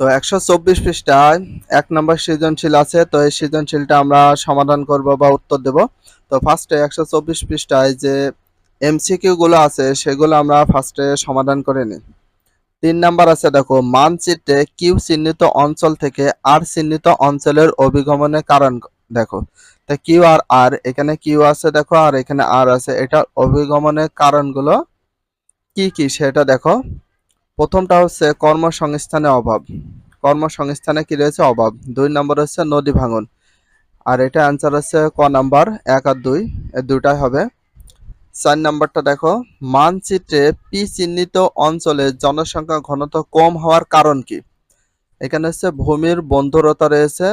তো একশো চব্বিশ পৃষ্ঠায় এক নম্বর সৃজনশীল আছে, তো এই সৃজনশীলটা আমরা সমাধান করব বা উত্তর দেব। তো ফার্স্টে একশো চব্বিশ পৃষ্ঠায় যে এমসিকিউ গুলো আছে, সেগুলো আমরা ফার্স্টে সমাধান করে নিই। তিন নাম্বার আছে, দেখো, মানচিত্রে কিউ চিহ্নিত অঞ্চল থেকে আর চিহ্নিত অঞ্চলের অভিগমনের কারণ দেখো, তা কিউ আর আর, এখানে কিউ আছে, দেখো, আর এখানে আর আছে। এটা অভিগমনের কারণগুলো কি কি? সেটা দেখো। প্রথমটা হচ্ছে কর্মসংস্থানের অভাব। কর্মসংস্থানে কি রয়েছে? অভাব। দুই নম্বর হচ্ছে নদী ভাঙন। আর এটা অ্যান্সার হচ্ছে ক নাম্বার? এক আর দুই। দুটাই হবে। চার নাম্বারটা দেখো। মানচিত্রে পি চিহ্নিত অঞ্চলে জনসংখ্যা ঘনত্ব কম হওয়ার কারণ কি? এখানে হচ্ছে ভূমির বন্ধুরতা রয়েছে।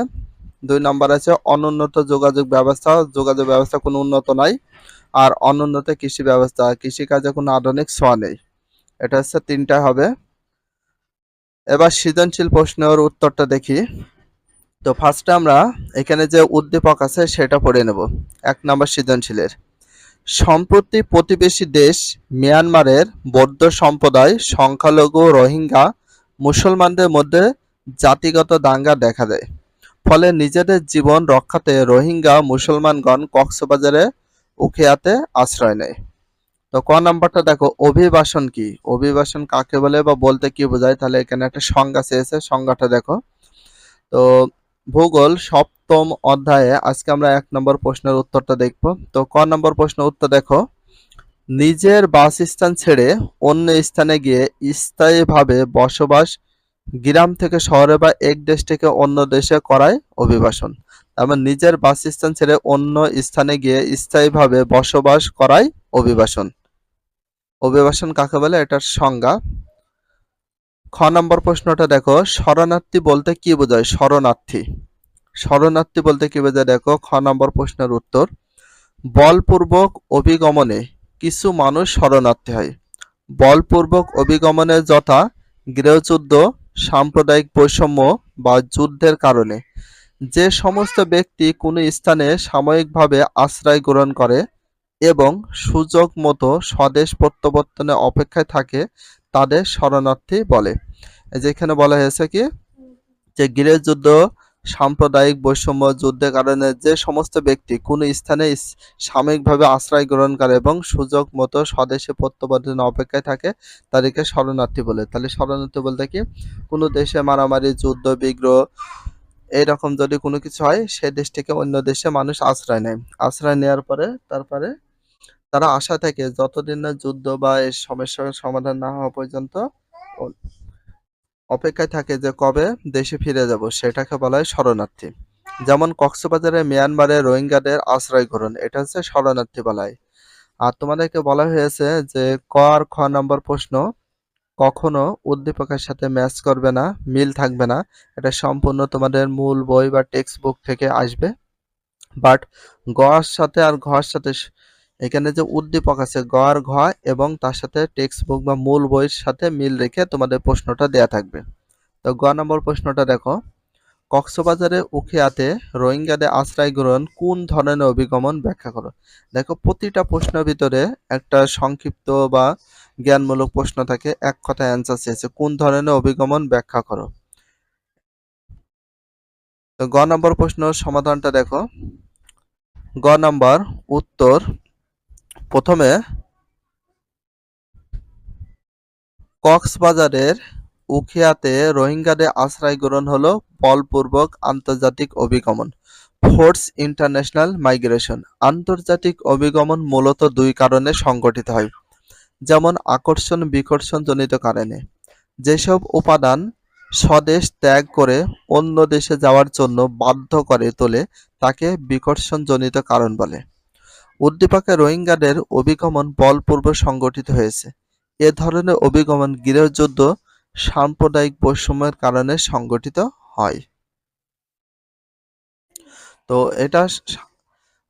দুই নাম্বার আছে অনুন্নত যোগাযোগ ব্যবস্থা। যোগাযোগ ব্যবস্থা কোনো উন্নত নাই। আর অনুন্নত কৃষি ব্যবস্থা। কৃষিকাজে কোনো আধুনিক ছোঁয়া নেই। এটা হচ্ছে তিনটা হবে। এবার সৃজনশীল প্রশ্নের উত্তরটা দেখি। তো ফার্স্টে আমরা এখানে যে উদ্দীপক আছে সেটা পড়ে নেব। এক নম্বর সৃজনশীলের। সম্প্রতি প্রতিবেশী দেশ মিয়ানমারের বৌদ্ধ সম্প্রদায় সংখ্যালঘু রোহিঙ্গা মুসলমানদের মধ্যে জাতিগত দাঙ্গা দেখা দেয়। ফলে নিজেদের জীবন রক্ষাতে রোহিঙ্গা মুসলমানগণ কক্সবাজারে উখিয়াতে আশ্রয় নেয়। তো ক নাম্বারটা দেখো, অভিবাসন কি? অভিবাসন কাকে বলে বা বলতে কি বোঝায়? তাহলে এখানে একটা সংজ্ঞা চেয়েছে সংজ্ঞাটা দেখো। তো ভূগোল সপ্তম অধ্যায়ে, আজকে আমরা এক নম্বর প্রশ্নের উত্তরটা দেখব। তো ক নম্বর প্রশ্নের উত্তর দেখো। নিজের বাসস্থান ছেড়ে অন্য স্থানে গিয়ে স্থায়ীভাবে বসবাস গ্রাম থেকে শহরে বা এক দেশ থেকে অন্য দেশে করায় অভিবাসন। তারপর নিজের বাসস্থান ছেড়ে অন্য স্থানে গিয়ে স্থায়ীভাবে বসবাস করায় অভিবাসন। অভিবাসন কাকে বলে? এটার সংজ্ঞা। খ নম্বর প্রশ্নটা দেখো, শরণার্থী বলতে কি বোঝায়? শরণার্থী। শরণার্থী বলতে কি বোঝায়? দেখো, খ নম্বর প্রশ্নের উত্তর। বলপূর্বক অভিগমনে কিছু মানুষ শরণার্থী হয়। বলপূর্বক অভিগমনে যথা গৃহযুদ্ধ, সাম্প্রদায়িক বৈষম্য বা যুদ্ধের কারণে। যে সমস্ত ব্যক্তি কোনো স্থানে সাময়িকভাবে আশ্রয় গ্রহণ করে এবং সুযোগ মতো স্বদেশ প্রত্যাবর্তনে অপেক্ষায় থাকে তাদের শরণার্থী বলে। এই যে এখানে বলা হয়েছে কি? যে গৃহযুদ্ধ সাম্প্রদায়িক বৈষম্য, যুদ্ধের কারণে যে সমস্ত ব্যক্তি কোনো স্থানে সাময়িকভাবে আশ্রয় গ্রহণ করে এবং সুযোগ মতো স্বদেশে প্রত্যাবর্তনে অপেক্ষায় থাকে, তাদেরকে শরণার্থী বলে। তাহলে শরণার্থী বলতে কি? কোনো দেশে মারামারি, যুদ্ধ, বিগ্রহ এইরকম যদি কোনো কিছু হয়, সে দেশ থেকে অন্য দেশে মানুষ আশ্রয় নেয়। আশ্রয় নেওয়ার পরে তারপরে তারা আশা থাকে যতদিন না যুদ্ধ বা এই সমস্যার সমাধান না হওয়া পর্যন্ত অপেক্ষায় থাকে যে কবে দেশে ফিরে যাব সেটাকে বলা হয় শরণার্থী। যেমন কক্সবাজারে মিয়ানমারে রোহিঙ্গাদের আশ্রয় গ্রহণ, এটা হচ্ছে শরণার্থী বলায় আর তোমাদেরকে বলা হয়েছে যে ক আর খ নম্বর প্রশ্ন, কখনো উদ্দীপকের সাথে ম্যাচ করবে না, মিল থাকবে না, এটা সম্পূর্ণ তোমাদের মূল বই বা টেক্সট বুক থেকে আসবে। বাট গর সাথে আর ঘর সাথে এখানে যে উদ্দীপক আছে গ আর ঘ এবং তার সাথে টেক্সট বুক বা মূল বইয়ের সাথে মিল রেখে তোমাদের প্রশ্নটা দেয়া থাকবে। তো গ নম্বর প্রশ্নটা দেখো, কক্সবাজারে উখিয়াতে রোহিঙ্গাদের আশ্রয় গ্রহণ কোন ধরনের অভিগমন ব্যাখ্যা করো? দেখো, প্রতিটা প্রশ্নের ভিতরে একটা সংক্ষিপ্ত বা জ্ঞানমূলক প্রশ্ন থাকে, এক কথায় অ্যান্সার চেয়েছে, কোন ধরনের অভিগমন ব্যাখ্যা করো? গ নম্বর প্রশ্ন সমাধানটা দেখো, গ নম্বর, উত্তর প্রথমে কক্সবাজারের উখিয়াতে রোহিঙ্গাদের আশ্রয় গ্রহণ হলো বলপূর্বক আন্তর্জাতিক অভিগমন, ফোর্স ইন্টারন্যাশনাল মাইগ্রেশন। আন্তর্জাতিক অভিগমন মূলত দুই কারণে সংগঠিত হয়, যেমন আকর্ষণ বিকর্ষণ জনিত কারণে। যেসব উপাদান স্বদেশ ত্যাগ করে অন্য দেশে যাওয়ার জন্য বাধ্য করে তোলে, তাকে বিকর্ষণ জনিত কারণ বলে। উদ্দীপকে রোহিঙ্গাদের অভিগমন বলপূর্বক সংগঠিত হয়েছে। এ ধরনের অভিগমন গৃহযুদ্ধ সাম্প্রদায়িক বৈষম্যের কারণে সংগঠিত হয়। তো এটা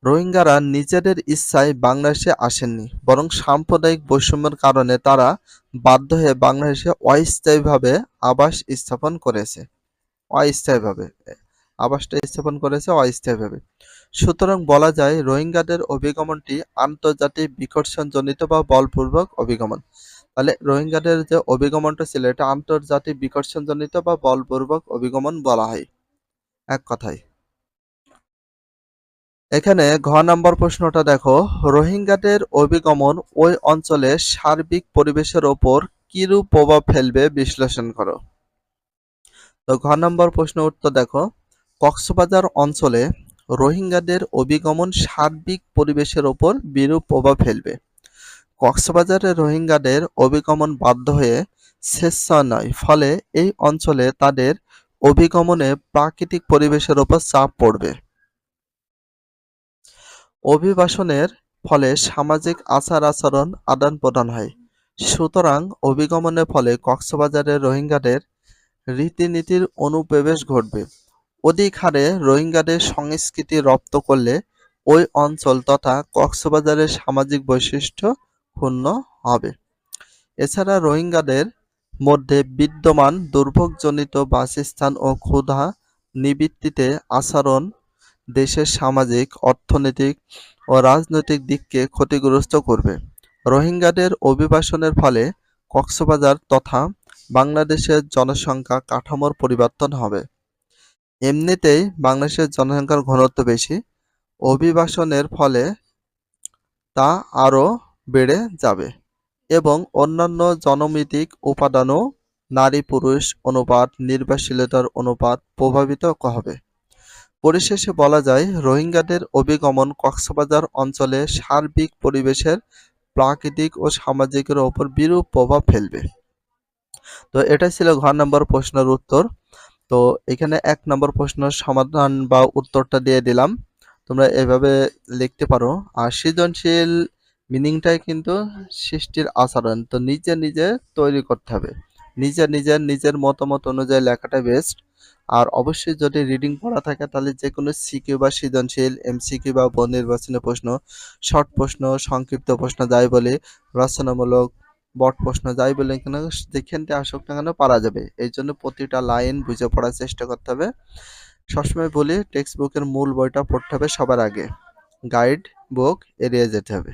রোহিঙ্গারা নিজেদের ইচ্ছায় বাংলাদেশে আসেননি, বরং সাম্প্রদায়িক বৈষম্যের কারণে তারা বাধ্য হয়ে বাংলাদেশে অস্থায়ীভাবে আবাস স্থাপন করেছে। অস্থায়ীভাবে, আবাসটা স্থাপন করেছে অস্থায়ীভাবে। সুতরাং বলা যায় রোহিঙ্গাদের অভিগমনটি আন্তর্জাতিক বিকর্ষণজনিত বা বলপূর্বক অভিগমন। তাহলে রোহিঙ্গাদের যে অভিগমনটা ছিল, এটা আন্তর্জাতিক বিকর্ষণজনিত বা বলপূর্বক অভিগমন বলা হয়। এক কথায়। এখানে ঘ নম্বর প্রশ্নটা দেখো, রোহিঙ্গাদের অভিগমন ওই অঞ্চলে সার্বিক পরিবেশের ওপর কিরূপ প্রভাব ফেলবে বিশ্লেষণ করো। তো ঘ নম্বর প্রশ্ন উত্তর দেখো, কক্সবাজার অঞ্চলে রোহিঙ্গাদের অভিগমন সার্বিক পরিবেশের ওপর বিরূপ প্রভাব ফেলবে। কক্সবাজারে রোহিঙ্গাদের অভিগমন বাধ্য হয়ে স্বেচ্ছা নয়, ফলে এই অঞ্চলে তাদের অভিগমনে প্রাকৃতিক পরিবেশের ওপর চাপ পড়বে। অভিবাসনের ফলে সামাজিক আচার আচরণ আদান প্রদান হয়। সুতরাং অভিগমনের ফলে কক্সবাজারের রোহিঙ্গাদের রীতিনীতির অনুপ্রবেশ ঘটবে। অধিক হারে রোহিঙ্গাদের সংস্কৃতি রপ্ত করলে ওই অঞ্চল তথা কক্সবাজারের সামাজিক বৈশিষ্ট্য ক্ষুণ্ণ হবে। এছাড়া রোহিঙ্গাদের মধ্যে বিদ্যমান দুর্ভোগজনিত বাসস্থান ও ক্ষুধা নিবৃত্তিতে আচরণ দেশের সামাজিক, অর্থনৈতিক ও রাজনৈতিক দিককে ক্ষতিগ্রস্ত করবে। রোহিঙ্গাদের অভিবাসনের ফলে কক্সবাজার তথা বাংলাদেশের জনসংখ্যা কাঠামোর পরিবর্তন হবে। এমনিতেই বাংলাদেশের জনসংখ্যার ঘনত্ব বেশি। অভিবাসনের ফলে তা আরও বেড়ে যাবে এবং অন্যান্য জনমিতিক উপাদানও নারী পুরুষ অনুপাত নির্ভরশীলতার অনুপাত প্রভাবিত হবে। পরিশেষে বলা যায়, রোহিঙ্গাদের অভিগমন কক্সবাজার অঞ্চলে সার্বিক পরিবেশের প্রাকৃতিক ও সামাজিকের ওপর বিরূপ প্রভাব ফেলবে। তো এটা ছিল ঘর নম্বর প্রশ্নের উত্তর। তো এখানে এক নম্বর প্রশ্ন সমাধান বা উত্তরটা দিয়ে দিলাম। তোমরা এভাবে লিখতে পারো। আর সৃজনশীল মিনিংটাই কিন্তু সৃষ্টির আচরণ। তো নিজে নিজে তৈরি করতে হবে। নিজে নিজের নিজের মতামত অনুযায়ী লেখাটা বেস্ট আর অবশ্যই যদি রিডিং পড়া থাকে, তাহলে যে কোনো সিকিউ বা সৃজনশীল এমসিকিউ বা বহু নির্বাচনী প্রশ্ন শর্ট প্রশ্ন, সংক্ষিপ্ত প্রশ্ন, যাই বলে, রচনামূলক বট প্রশ্ন যাই বলে কেন যেখানটা আসুক না কেন পারা যাবে। এই জন্য প্রতিটা লাইন বুঝে পড়ার চেষ্টা করতে হবে। সবসময় বলি টেক্সট বুকের মূল বইটা পড়তে হবে সবার আগে। গাইড বুক এড়িয়ে যেতে হবে।